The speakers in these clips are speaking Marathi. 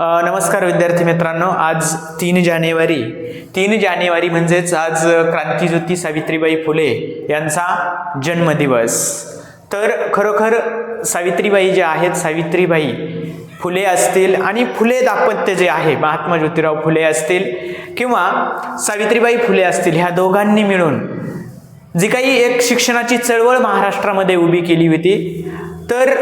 नमस्कार विद्यार्थी मित्रांनो आज तीन जानेवारी. तीन जानेवारी म्हणजेच आज क्रांतीज्योती सावित्रीबाई फुले यांचा जन्मदिवस. तर खरोखर सावित्रीबाई जे आहेत सावित्रीबाई फुले असतील आणि फुले दाम्पत्य जे आहे महात्मा ज्योतिराव फुले असतील किंवा सावित्रीबाई फुले असतील ह्या दोघांनी मिळून जी काही एक शिक्षणाची चळवळ महाराष्ट्रामध्ये उभी केली होती तर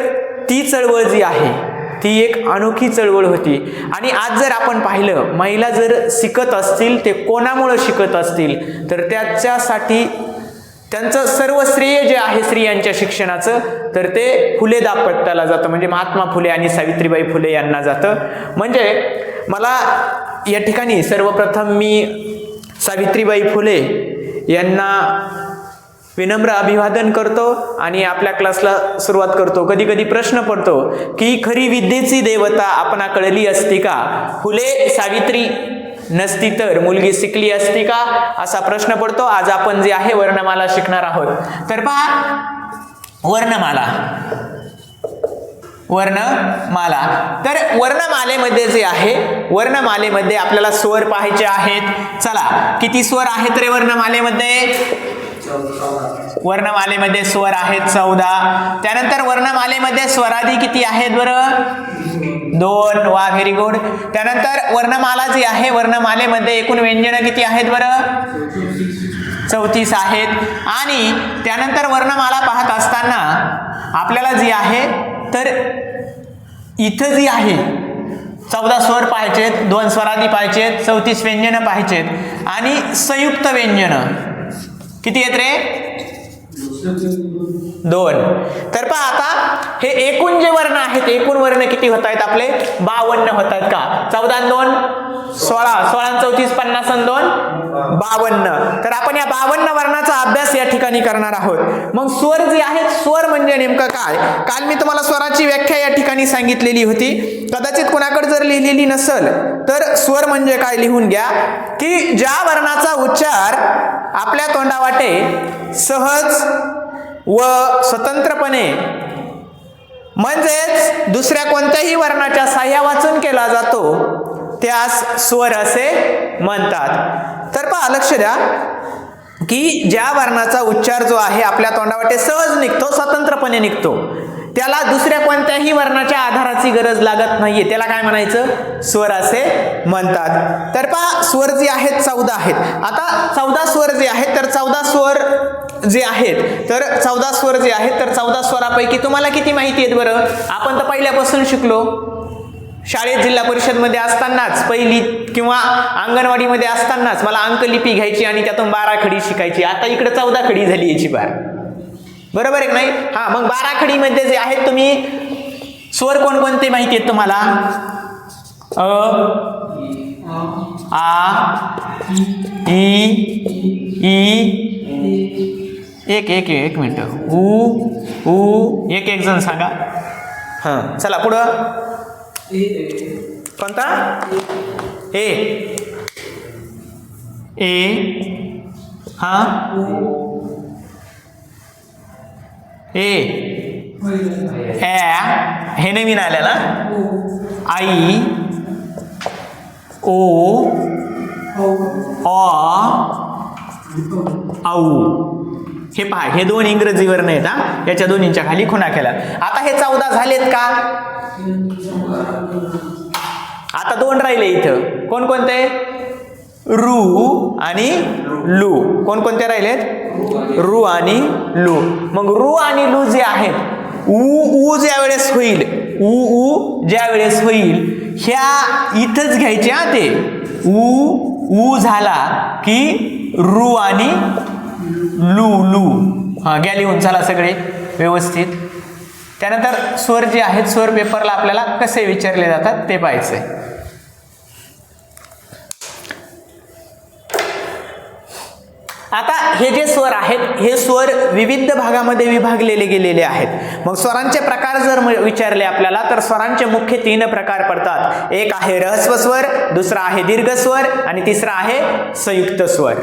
ती चळवळ जी आहे ती एक अनोखी चळवळ होती. आणि आज जर आपण पाहिलं महिला जर शिकत असतील ते कोणामुळं शिकत असतील? तर त्याच्यासाठी त्यांचं सर्व श्रेय जे आहे स्त्रियांच्या शिक्षणाचं तर ते फुले दाम्पत्याला जातं. म्हणजे महात्मा फुले आणि सावित्रीबाई फुले यांना जातं. म्हणजे मला या ठिकाणी सर्वप्रथम मी सावित्रीबाई फुले यांना विनम्र अभिवादन करतो आणि आपल्या क्लासला सुरुवात करतो. कधी कधी प्रश्न पडतो की खरी विद्येची देवता आपणा कळली असती का? फुले सावित्री नसती तर मुलगी शिकली असती का? असा प्रश्न पडतो. आज आपण जे आहे वर्णमाला शिकणार आहोत. तर पहा वर्णमाला. वर्णमाला. तर वर्णमालेमध्ये जे आहे वर्णमालेमध्ये आपल्याला स्वर पाहायचे आहेत. चला किती स्वर आहेत रे वर्णमालेमध्ये? वर्णमालेमध्ये स्वर आहेत चौदा. त्यानंतर वर्णमालेमध्ये स्वरादी किती आहेत बरं? दोन. वा व्हेरी गुड त्यानंतर वर्णमाला जी आहे वर्णमालेमध्ये एकूण व्यंजनं किती आहेत बरं? चौतीस आहेत. आणि त्यानंतर वर्णमाला पाहत असताना आपल्याला जी आहे तर इथं जी आहे चौदा स्वर पाहिजेत दोन स्वरादी पाहिजेत चौतीस व्यंजनं पाहिजेत आणि संयुक्त व्यंजनं किती आहेत रे? दोन. तर पहा आता हे एकूण जे वर्ण आहेत एकूण वर्ण किती होत आहेत आपले? बावन्न होत आहेत का? चौदा दोन सोळा. सोळा चौतीस पन्नास दोन बावन्न. तर आपण या बावन्न वर्णाचा अभ्यास या ठिकाणी करणार आहोत. मग स्वर जे आहेत स्वर म्हणजे नेमकं काय? काल मी तुम्हाला स्वराची व्याख्या या ठिकाणी सांगितलेली होती. कदाचित कोणाकडे जर लिहिलेली नसेल तर स्वर म्हणजे काय? लिहून घ्या. की ज्या वर्णाचा उच्चार आपल्या तोंडावाटे सहज व स्वतंत्रपणे म्हणजेच दुसऱ्या कोणत्याही वर्णाच्या साह्या वाचून केला जातो त्यास स्वर असे म्हणतात. तर पहा लक्ष द्या की ज्या वर्णाचा उच्चार जो आहे आपल्या तोंडावाटे सहज निघतो स्वतंत्रपणे निघतो. त्याला दुसऱ्या कोणत्याही वर्णाच्या आधाराची गरज लागत नाहीये. त्याला काय म्हणायचं? स्वर असे म्हणतात. तर पहा स्वर जे आहेत चौदा आहेत. आता चौदा स्वर जे आहेत तर चौदा स्वर जे आहेत तर चौदा स्वर जे आहेत तर चौदा स्वरापैकी तुम्हाला किती माहिती आहेत बरं? आपण तर पहिल्यापासून शिकलो. शाळेत जिल्हा परिषदमध्ये असतानाच पहिली किंवा अंगणवाडीमध्ये असतानाच मला अंकलिपी घ्यायची आणि त्यातून बारा खडी शिकायची. आता इकडे चौदा खडी झाली याची बार. बरोबर आहे नाही? हा मग बाराखडीमध्ये जे आहेत तुम्ही स्वर कोणकोणते माहिती आहेत तुम्हाला? अ आ ई ई एक एक एक मिनिट. ऊ ऊ एक एक जण सांगा. हां चला पुढं. कोणता? ए. ए. हां? ए. ॲ हे नवीन आल्या ना आई. ओ. औ. आऊ हे पहा हे दोन इंग्रजी वर्ण आहेत हा. याच्या दोन्हींच्या खाली खुणा केला. आता हे चौदा झालेत का? आता दोन राहिले इथं. कोणकोणते? रू आणि लू. कोणकोणते राहिलेत? रू आणि लू. मग रू आणि लू जे आहेत ऊ ऊ ज्या वेळेस होईल ऊ ऊ ज्या वेळेस होईल ह्या इथंच घ्यायचे हा ते. ऊ ऊ झाला की रू आणि लू लू. हा घ्या लिहून झाला सगळे व्यवस्थित. त्यानंतर स्वर जे आहेत स्वर पेपरला आपल्याला कसे विचारले जातात ते पाहायचं. आहे आता हे जे स्वर आहेत हे स्वर विविध भागामध्ये विभागलेले गेलेले आहेत. मग स्वरांचे प्रकार जर म- विचारले आपल्याला तर स्वरांचे मुख्य तीन प्रकार पडतात. एक आहे रहस्व स्वर दुसरा आहे दीर्घ स्वर आणि तिसरा आहे संयुक्त स्वर.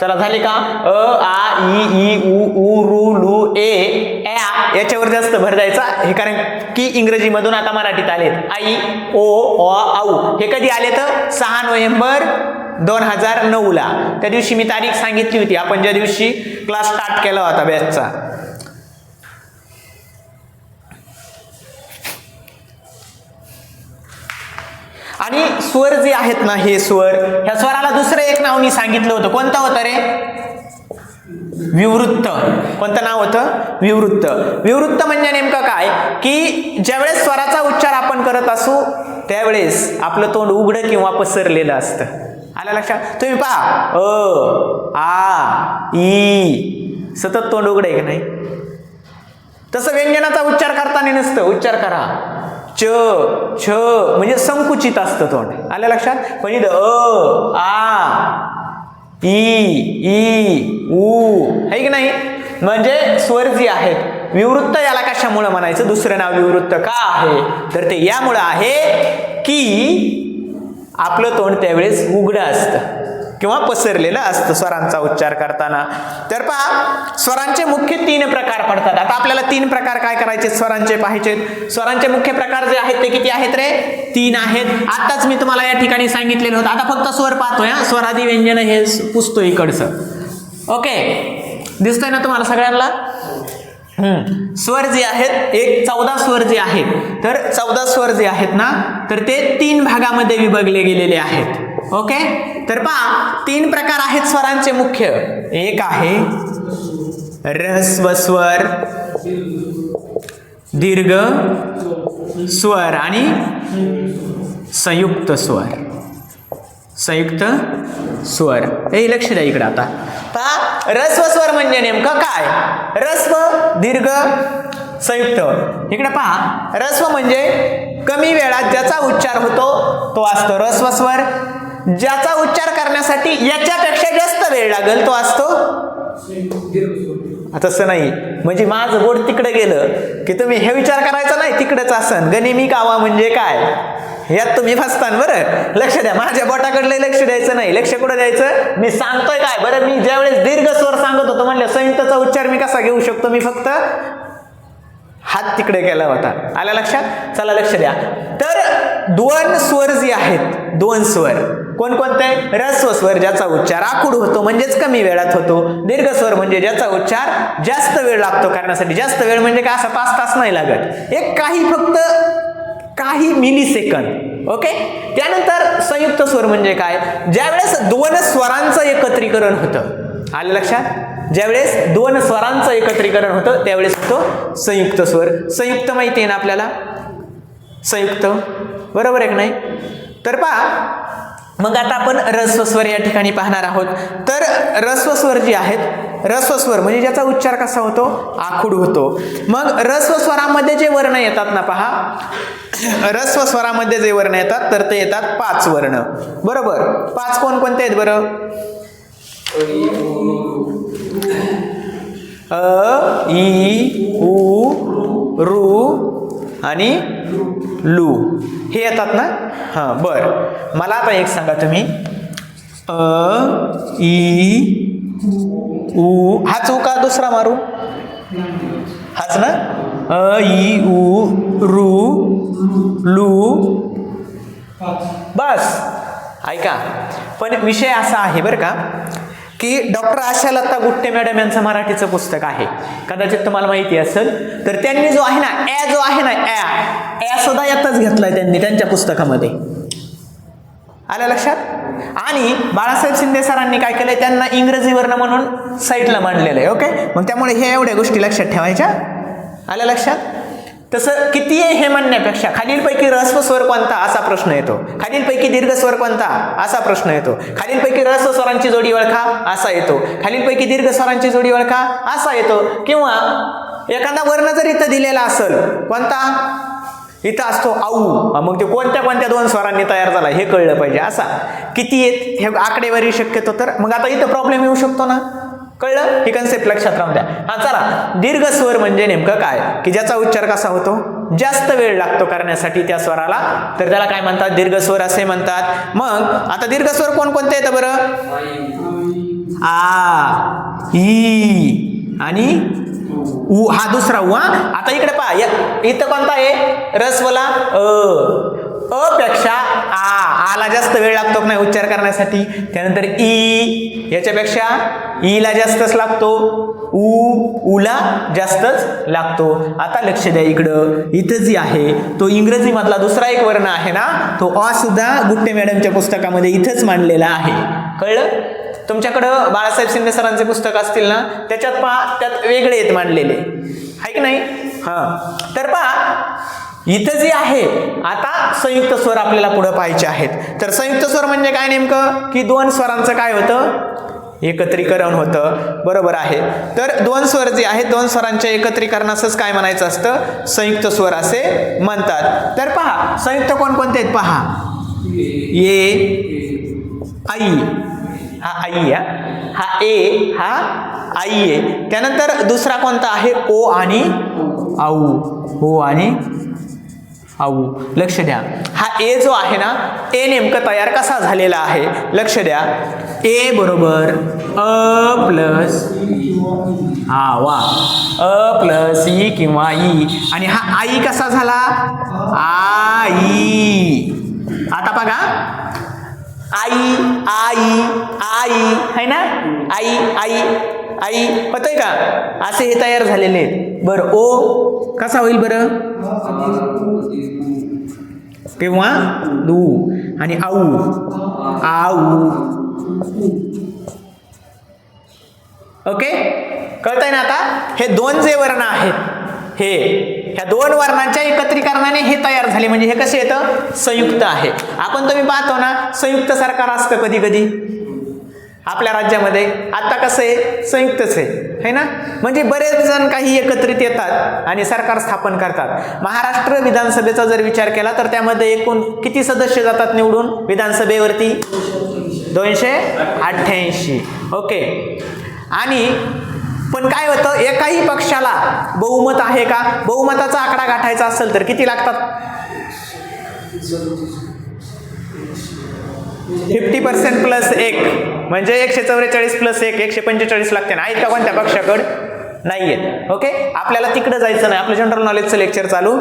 चला झाले का? अ आ ई ई उ उ रू लू ए ॲ याच्यावर जास्त भर द्यायचा. हे कारण की इंग्रजीमधून आता मराठीत आलेत. आई ओ ऑ आऊ हे कधी आले तर सहा नोव्हेंबर दोन हजार नऊला. त्या दिवशी मी तारीख सांगितली होती. आपण ज्या दिवशी क्लास स्टार्ट केला होता बॅचचा आणि स्वर जे आहेत ना हे स्वर ह्या स्वराला दुसरं एक नाव मी सांगितलं होतं. कोणतं होतं रे? विवृत्त. कोणतं नाव होतं? विवृत्त. विवृत्त म्हणजे नेमकं काय? की ज्यावेळेस स्वराचा उच्चार आपण करत असू त्यावेळेस आपलं तोंड उघडं किंवा पसरलेलं असतं. आल्या लक्षात? तुम्ही पहा. अ आ ई. सतत तोंड उघड आहे का नाही? तसं व्यंजनाचा उच्चार करताना नसतं. उच्चार करा. च छ म्हणजे संकुचित असतं तोंड. आल्या लक्षात? पण इथं अ आ ई ई उ आहे की नाही? म्हणजे स्वर जी आहेत विवृत्त याला कशामुळं म्हणायचं? दुसरं नाव विवृत्त का आहे? तर ते यामुळं आहे की आपलं तोंड त्यावेळेस उघडं असतं किंवा पसरलेलं असतं स्वरांचा उच्चार करताना. तर पहा स्वरांचे मुख्य तीन प्रकार पडतात. आता आपल्याला तीन प्रकार काय करायचे? स्वरांचे पाहायचे. स्वरांचे मुख्य प्रकार जे आहेत ते किती आहेत रे? तीन आहेत. आताच मी तुम्हाला या ठिकाणी सांगितलेलं होतं. आता फक्त स्वर पाहतोय स्वरादी व्यंजन हे पुसतो इकडचं. ओके. दिसतंय ना तुम्हाला सगळ्यांना? स्वर जे आहेत एक चौदा स्वर जे आहेत तर चौदा स्वर जे आहेत ना तर ते तीन भागामध्ये विभागले गेलेले आहेत. ओके? तर पहा तीन प्रकार आहेत स्वरांचे मुख्य. एक आहे रहस्व स्वर दीर्घ स्वर आणि संयुक्त स्वर. संयुक्त स्वर. हे लक्ष द्या इकडे आता. पहा रस्व स्वर म्हणजे नेमकं काय? रस्व दीर्घ संयुक्त. इकडे पहा रस्व म्हणजे कमी वेळात ज्याचा उच्चार होतो तो असतो रस्व स्वर. ज्याचा उच्चार करण्यासाठी याच्यापेक्षा जास्त वेळ लागेल तो असतो तसं नाही. म्हणजे माझं बोट तिकडे गेलं की तुम्ही हे विचार करायचा नाही तिकडेच असन गनिमी कावा म्हणजे काय? यात तुम्ही फसतान बरं. लक्ष द्या माझ्या बोटाकडले लक्ष द्यायचं नाही. लक्ष कुठं द्यायचं? मी सांगतोय काय? बरं मी ज्यावेळेस दीर्घ स्वर सांगत होतो म्हणलं संयुक्तचा उच्चार मी कसा घेऊ शकतो मी फक्त? हात तिकडे केला होता. आल्या लक्षात? चला लक्ष द्या. तर दोन स्वर जे आहेत दोन स्वर कोणकोणते? रस्व स्वर ज्याचा उच्चार आखूड होतो म्हणजेच कमी वेळात होतो. दीर्घ स्वर म्हणजे ज्याचा उच्चार जास्त वेळ लागतो करण्यासाठी. जास्त वेळ म्हणजे काय? असं पाच तास नाही लागत. एक काही फक्त काही मिली सेकंद ओके? त्यानंतर संयुक्त स्वर म्हणजे काय? ज्यावेळेस दोन स्वरांचं एकत्रीकरण होतं आलं लक्षात? ज्यावेळेस दोन स्वरांचं एकत्रीकरण होतं त्यावेळेस होतो संयुक्त स्वर. संयुक्त माहिती आहे ना आपल्याला? संयुक्त. बरोबर आहे का नाही? तर पहा मग आता आपण रस्वस्वर या ठिकाणी पाहणार आहोत. तर रस्वस्वर जे आहेत रस्वस्वर म्हणजे ज्याचा उच्चार कसा होतो? आखूड होतो. मग रस्वस्वरामध्ये जे वर्ण येतात ना पहा. रस्वस्वरामध्ये जे वर्ण येतात तर ते येतात पाच वर्ण. बरोबर? पाच कोण कोणते आहेत बरं? अ ई उ रू आणि लू. हे येतात ना? हां बर. मला आता एक सांगा तुम्ही. अ ई उ हाच उ का दुसरा मारू? हाच ना? अ ई उ रू लू बस. ऐका. पण विषय असा आहे बरं का की डॉक्टर आशालता गुट्टे मॅडम यांचं मराठीचं पुस्तक आहे. कदाचित तुम्हाला माहिती असेल तर त्यांनी जो आहे ना ॲ जो आहे ना ॲ ॲ सुद्धा यातच घेतलाय त्यांनी त्यांच्या पुस्तकामध्ये. आलं लक्षात? आणि बाळासाहेब शिंदे सरांनी काय केलंय? त्यांना इंग्रजी वर्ण म्हणून साईडला मांडलेलं आहे ओके मग त्यामुळे हे एवढ्या गोष्टी लक्षात ठेवायच्या? आल्या लक्षात? तसं किती आहे हे म्हणण्यापेक्षा खालीलपैकी रस्व स्वर कोणता? असा प्रश्न येतो. खालीलपैकी दीर्घ स्वर कोणता? असा प्रश्न येतो. खालीलपैकी रस्व स्वरांची जोडी ओळखा? असा येतो. खालीलपैकी दीर्घ स्वरांची जोडी ओळखा? असा येतो. किंवा एखादा वर्ण जर इथं दिलेला असेल कोणता? इथं असतो आऊ. मग ते कोणत्या कोणत्या दोन स्वरांनी तयार झाला हे कळलं पाहिजे. असा. किती येत? हे आकडेवारी शक्यतो तर. मग आता इथं प्रॉब्लेम येऊ शकतो ना? कळलं? ही कन्सेप्ट लक्षात राहून द्या. हा चला. दीर्घ स्वर म्हणजे नेमकं काय? की ज्याचा उच्चार कसा होतो? जास्त वेळ लागतो करण्यासाठी त्या स्वराला. तर त्याला काय म्हणतात? दीर्घ स्वर असे म्हणतात. मग आता दीर्घ स्वर कोणकोणते येतं बरं? आ ई आणि उ. हा दुसरा उ हा. आता इकडे पहा. इथं कोणता आहे? रसवला अ. अ पेक्षा आ. आला जास्त वेळ लागतो नाही उच्चार करण्यासाठी? त्यानंतर ई. याच्यापेक्षा ईला जास्तच लागतो. उ उला जास्तच लागतो. आता लक्ष द्या इकडं. इथं जी आहे तो इंग्रजी मधला दुसरा एक वर्ण आहे ना? तो अ सुद्धा गुट्टे मॅडमच्या पुस्तकामध्ये इथंच मांडलेला आहे. कळलं? तुमच्याकडं बाळासाहेब शिंदे सरांचे पुस्तक असतील ना त्याच्यात पहा त्यात वेगळे आहेत मांडलेले. आहे की नाही? हां. तर पहा इथं जे आहे आता संयुक्त स्वर आपल्याला पुढे पाहायचे आहेत. तर संयुक्त स्वर म्हणजे काय नेमकं? की दोन स्वरांचं काय होतं? एकत्रीकरण होतं. बरोबर आहे. तर दोन स्वर जे आहेत दोन स्वरांच्या एकत्रीकरणासच काय म्हणायचं असतं? संयुक्त स्वर असे म्हणतात. तर पहा संयुक्त कोणकोणते आहेत? पहा. ये आई. हा आई या हा. ए हा आई आहे. त्यानंतर दुसरा कोणता आहे? ओ आणि आऊ ओ आणि आऊ लक्ष द्या. हा ए जो आहे ना ए नेमकं तयार कसा झालेला आहे? लक्ष द्या. ए बरोबर अ प्लस हा वा. अ प्लस ई किंवा ई. आणि हा आई कसा झाला? आई. आता बघा. आई आई आई. है ना? आई आई. आई होतंय का? असे हे तयार झालेले आहेत. बरं ओ कसा होईल बरं? किंवा दू. आणि आऊ. आऊ. ओके? कळतंय ना आता? हे दोन जे वर्ण आहेत हे ह्या दोन वर्णांच्या एकत्रीकरणाने हे तयार झाले. म्हणजे हे कसे येतं? संयुक्त आहे. आपण तुम्ही पाहतो ना संयुक्त सरकार असतं कधी कधी आपल्या राज्यामध्ये. आता कसं आहे? संयुक्तच आहे. है ना? म्हणजे बरेच जण काही एकत्रित येतात आणि सरकार स्थापन करतात. महाराष्ट्र विधानसभेचा जर विचार केला तर त्यामध्ये एकूण किती सदस्य जातात निवडून? विधानसभेवरती दोनशे अठ्ठ्याऐंशी. ओके. आणि पण काय होतं? एकाही पक्षाला बहुमत आहे का? बहुमताचा आकडा गाठायचा असेल तर किती लागतात? फिफ्टी पर्सेंट प्लस एक. म्हणजे एकशे चौवेचाळीस प्लस एक एकशे पंचेचाळीस लागते ना. आहेत का कोणत्या? पक्षाकड नाही आहेत ओके आपल्याला तिकडं जायचं नाही. आपलं जनरल नॉलेजचं लेक्चर चालू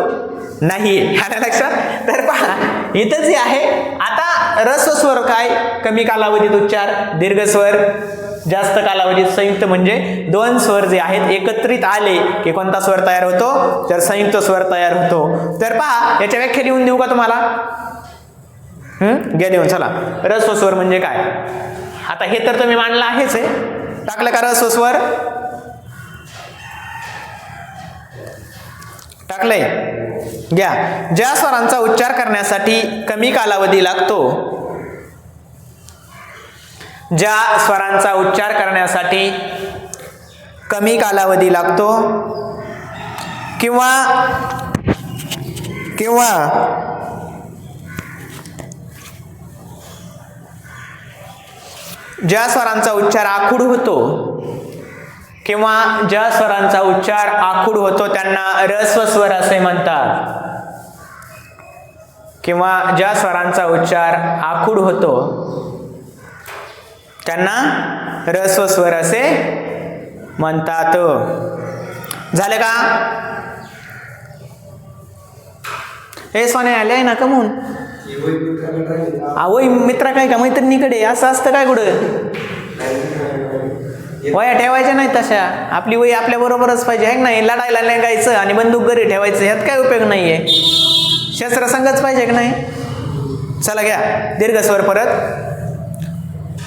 नाही आहे लक्षात? तर पहा इथं जे आहे आता रसस्वर काय? कमी कालावधीत उच्चार दीर्घस्वर जास्त कालावधीत संयुक्त म्हणजे दोन स्वर जे आहेत एकत्रित आले की कोणता स्वर तयार होतो? तर संयुक्त स्वर तयार होतो. तर पहा याच्या व्याख्या लिहून देऊ का तुम्हाला? हम्म? घ्या देऊन चला. रस्वस्वर म्हणजे काय? आता हे तर तुम्ही मांडलं आहेच आहे टाकलं का रस्वस्वर टाकलंय. घ्या. ज्या स्वरांचा उच्चार करण्यासाठी कमी कालावधी लागतो ज्या स्वरांचा उच्चार करण्यासाठी कमी कालावधी लागतो किंवा किंवा ज्या स्वरांचा उच्चार आखूड होतो. किंवा ज्या स्वरांचा उच्चार आखूड होतो त्यांना रस्व स्वर असे म्हणतात. किंवा ज्या स्वरांचा उच्चार आखूड होतो त्यांना रस्व स्वर असे म्हणतात. झालं का? हे सोने आले आहे ना कमून आवय मित्रा काय का? मैत्रिणीकडे असं असतं काय कुठं? वया ठेवायच्या नाही तशा. आपली वय आपल्या बरोबरच पाहिजे. आहे नाही? लढायला लेगायचं आणि बंदूक घरी ठेवायचं. ह्यात काय उपयोग नाही आहे शस्त्रसंगच पाहिजे की नाही? चला घ्या. दीर्घ स्वर परत.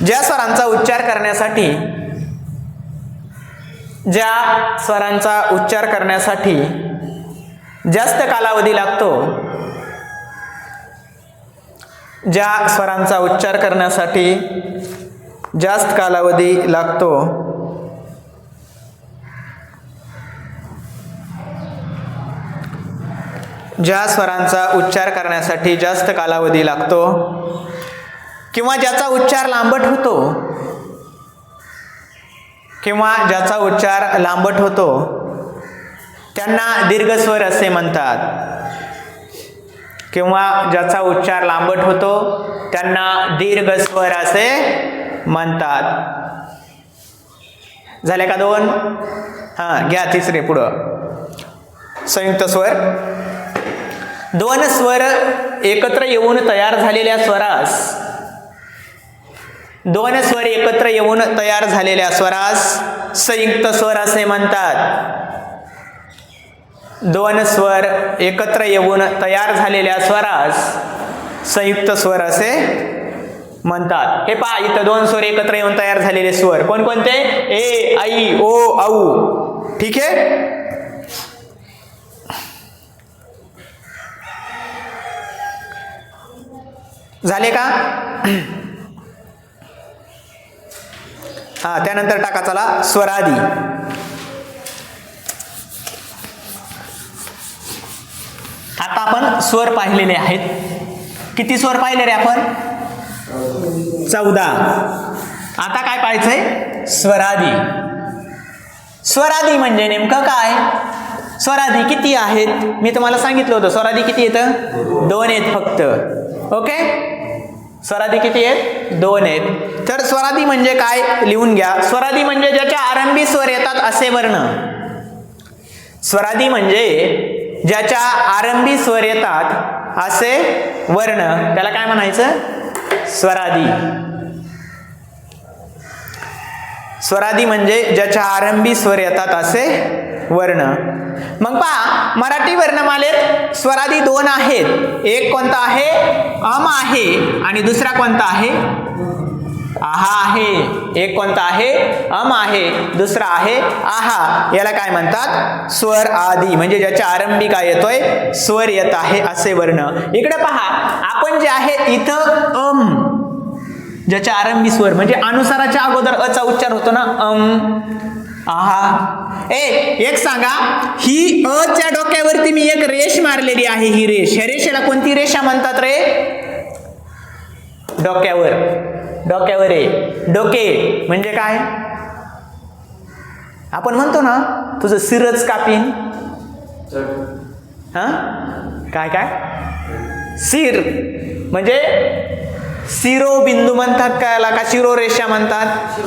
ज्या स्वरांचा उच्चार करण्यासाठी ज्या स्वरांचा उच्चार करण्यासाठी जास्त कालावधी लागतो ज्या स्वरांचा उच्चार करण्यासाठी जास्त कालावधी लागतो ज्या स्वरांचा उच्चार करण्यासाठी जास्त कालावधी लागतो किंवा ज्याचा उच्चार लांबट होतो किंवा ज्याचा उच्चार लांबट होतो त्यांना दीर्घस्वर असे म्हणतात. किंवा ज्याचा उच्चार लांबट होतो त्यांना दीर्घ स्वर असे म्हणतात. झाले का दोन? हां घ्या तिसरे पुढं. संयुक्त स्वर. दोन स्वर एकत्र येऊन तयार झालेल्या स्वरास. दोन स्वर एकत्र येऊन तयार झालेल्या स्वरास संयुक्त स्वर असे म्हणतात. दोन स्वर एकत्र येऊन तयार झालेल्या स्वरास संयुक्त स्वर असे म्हणतात. हे पहा इथं दोन स्वर एकत्र येऊन तयार झालेले स्वर. कोणकोणते? ए आई ओ औ. ठीक आहे? झाले का? हा त्यानंतर टाका चला स्वरादी. आता आपण स्वर पाहिलेले आहेत. किती स्वर पाहिले रे आपण? चौदा. आता काय पाहायचंय? स्वराधी स्वराधी म्हणजे नेमकं काय? स्वराधी किती आहेत? मी तुम्हाला सांगितलं होतं स्वराधी किती येतं? दोन आहेत फक्त. ओके? स्वराधी किती आहेत? दोन आहेत. तर स्वराधी म्हणजे काय? लिहून घ्या. स्वराधी म्हणजे ज्याच्या आरंभी स्वर येतात असे वर्ण. स्वरादी म्हणजे ज्याच्या आरंभी स्वर येतात असे वर्ण त्याला काय म्हणायचं? स्वरादी. स्वरादी म्हणजे ज्याच्या आरंभी स्वर येतात असे वर्ण. मग पहा मराठी वर्णमालेत स्वरादी दोन आहेत. एक कोणता आहे? अम आहे. आणि दुसरा कोणता आहे? आहा आहे. एक कोणता आहे? अम आहे. दुसरा आहे आहा. याला काय म्हणतात? स्वर आदी. म्हणजे ज्याच्या आरंभी काय येतोय? स्वर येत आहे असे वर्ण. इकडे पहा. आपण जे आहे इथं अम. ज्याच्या आरंभी स्वर. म्हणजे अनुसाराच्या अगोदर अचा उच्चार होतो ना? अम. आहा. ए एक सांगा. ही अच्या डोक्यावरती मी एक रेष मारलेली आहे ही रेष. ह्या रेषेला कोणती रेषा म्हणतात रे? डोक्यावर. डोक्यावर. आहे डोके म्हणजे काय? आपण म्हणतो ना तुझं सिरच कापीन. हा? काय काय? सिर. म्हणजे शिरोबिंदू म्हणतात का याला? का शिरोरेषा म्हणतात?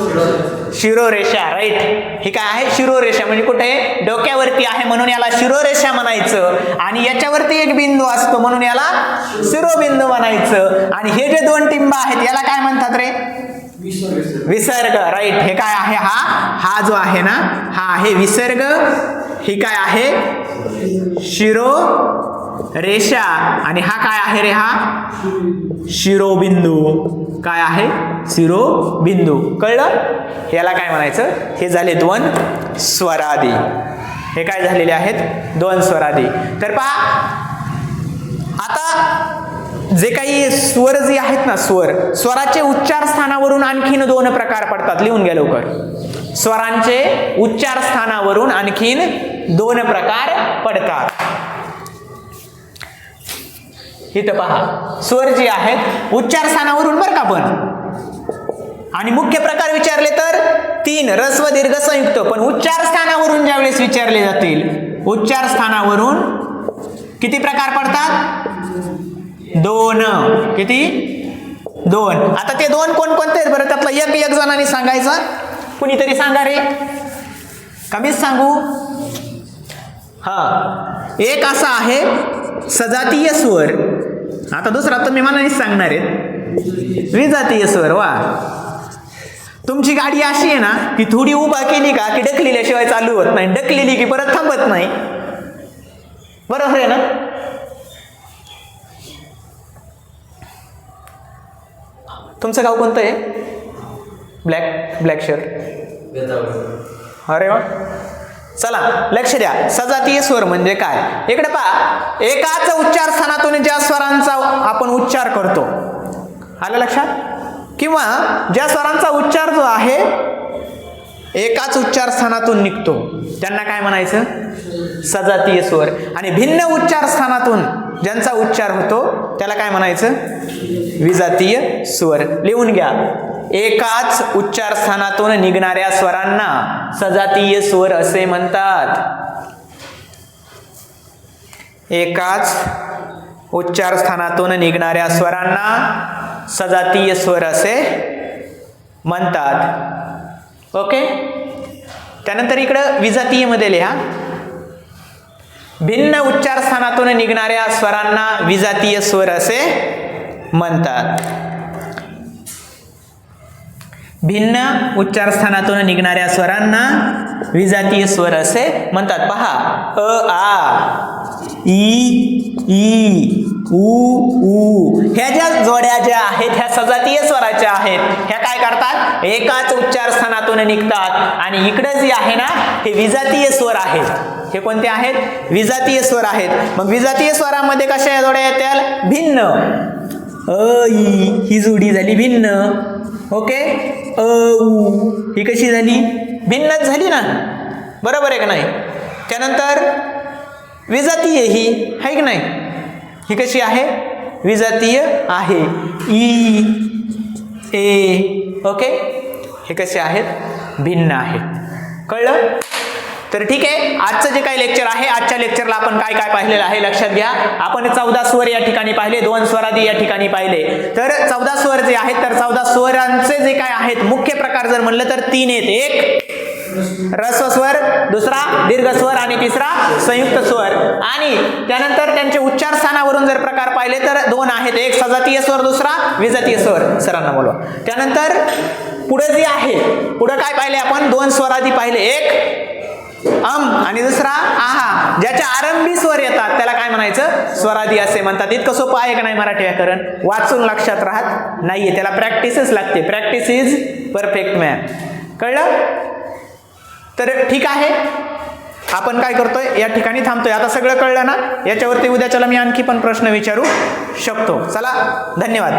शिरोरेषा राईट ही काय आहे? शिरोरेषा म्हणजे कुठे? डोक्यावरती आहे म्हणून याला शिरोरेषा म्हणायचं. आणि याच्यावरती एक बिंदू असतो म्हणून याला शिरोबिंदू म्हणायचं. आणि हे जे दोन टिंब आहेत याला काय म्हणतात रे? विसर्ग राईट हे काय आहे? हा हा जो आहे ना हा आहे विसर्ग. ही काय आहे? शिरो रेषा. आणि हा काय आहे रे हा? शिरोबिंदू. काय आहे? शिरोबिंदू. कळलं? याला काय म्हणायचं? हे झाले दोन स्वरादी. हे काय झालेले आहेत? दोन स्वरादी. तर पहा आता जे काही स्वर जे आहेत ना स्वर स्वराचे उच्चार स्थानावरून आणखीन दोन प्रकार पडतात. लिहून घ्या लवकर. स्वरांचे उच्चार स्थानावरून आणखीन दोन प्रकार पडतात. इथं पहा. स्वर जे आहेत. उच्चार स्थानावरून बरं का पण. आणि मुख्य प्रकार विचारले तर तीन रस्व दीर्घ संयुक्त पण उच्चार स्थानावरून ज्यावेळेस विचारले जातील उच्चार स्थानावरून किती प्रकार पडतात? दोन. किती? दोन. आता ते दोन कोणकोणते आहेत बरं? त्यातलं एक एक जणांनी सांगायचं. कुणीतरी सांगा रे. कमीच सांगू. हा. एक असा आहे सजातीय स्वर आता दुसरा तुम्ही मनानेच सांगणार आहेत विजातीय स्वर वा. तुमची गाडी अशी आहे ना की थोडी उभा केली का की ढकलेल्याशिवाय चालू होत नाही. ढकलेली की परत थांबत नाही. बरोबर आहे ना? तुमचं गाव कोणतं आहे? ब्लॅक ब्लॅक शर्ट अरे वा. चला लक्ष द्या. सजातीय स्वर म्हणजे काय? इकडे पहा. एकाच उच्चार स्थानातून ज्या स्वरांचा आपण उच्चार करतो. आलं लक्षात? किंवा ज्या स्वरांचा उच्चार जो आहे एकाच उच्चार स्थानातून निघतो. त्यांना काय म्हणायचं? सजातीय स्वर. आणि भिन्न उच्चार स्थानातून ज्यांचा उच्चार होतो त्याला काय म्हणायचं? विजातीय स्वर. लिहून घ्या. एकाच उच्चार स्थानातून निघणाऱ्या स्वरांना सजातीय स्वर असे म्हणतात. एकाच उच्चार स्थानातून निघणाऱ्या स्वरांना सजातीय स्वर असे म्हणतात. ओके? त्यानंतर इकडं विजातीयमध्ये लिहा. भिन्न उच्चार स्थानातून निघणाऱ्या स्वरांना विजातीय स्वर असे म्हणतात. भिन्न उच्चारस्थानातून निघणाऱ्या स्वरांना विजातीय स्वर असे म्हणतात. पहा अ आ ई ई उ उ. ह्या ज्या जोड्या ज्या आहेत ह्या सजातीय स्वराच्या आहेत ह्या काय करतात? एकाच उच्चारस्थानातून निघतात. आणि इकडे जे आहे ना हे विजातीय स्वर आहेत. हे कोणते आहेत? विजातीय स्वर आहेत. मग विजातीय स्वरामध्ये कशा या जोड्या येतील भिन्न. अ ई ही जोडी झाली भिन्न. ओके? अ उ ही कशी झाली? भिन्नच झाली ना? बरोबर आहे का नाही? त्यानंतर विजातीय ही आहे की नाही? ही कशी आहे? विजातीय आहे. ई ए ओके? हे कसे आहेत? भिन्न आहेत. कळलं? तर ठीक आहे आजचं जे काही लेक्चर आहे आजच्या लेक्चरला आपण काय काय पाहिलेलं आहे लक्षात घ्या. आपण चौदा स्वर या ठिकाणी पाहिले दोन स्वरादी या ठिकाणी पाहिले. तर चौदा स्वर जे आहेत तर चौदा स्वरांचे जे काय आहेत मुख्य प्रकार जर म्हणलं तर तीन आहेत. एक रस्व स्वर दुसरा दीर्घ स्वर आणि तिसरा संयुक्त स्वर. आणि त्यानंतर त्यांचे उच्चार स्थानावरून जर प्रकार पाहिले तर दोन आहेत. एक सजातीय स्वर दुसरा विजातीय स्वर. सरांना बोलवा. त्यानंतर पुढे जे आहे पुढे काय पाहिले आपण? दोन स्वराधी पाहिले. एक अम आणि दुसरा आहा. ज्याच्या आरंभी स्वर येतात त्याला काय म्हणायचं? स्वरादी असे म्हणतात. इतकं सोपं आहे का नाही मराठी व्याकरण वाचून लक्षात राहत नाहीये. त्याला प्रॅक्टिसच लागते. Practice is perfect man. कळलं? तर ठीक आहे. आपण काय करतोय? या ठिकाणी थांबतोय. आता सगळं कळलं ना? याच्यावरती उद्याच्याला मी आणखी पण प्रश्न विचारू शकतो. चला धन्यवाद.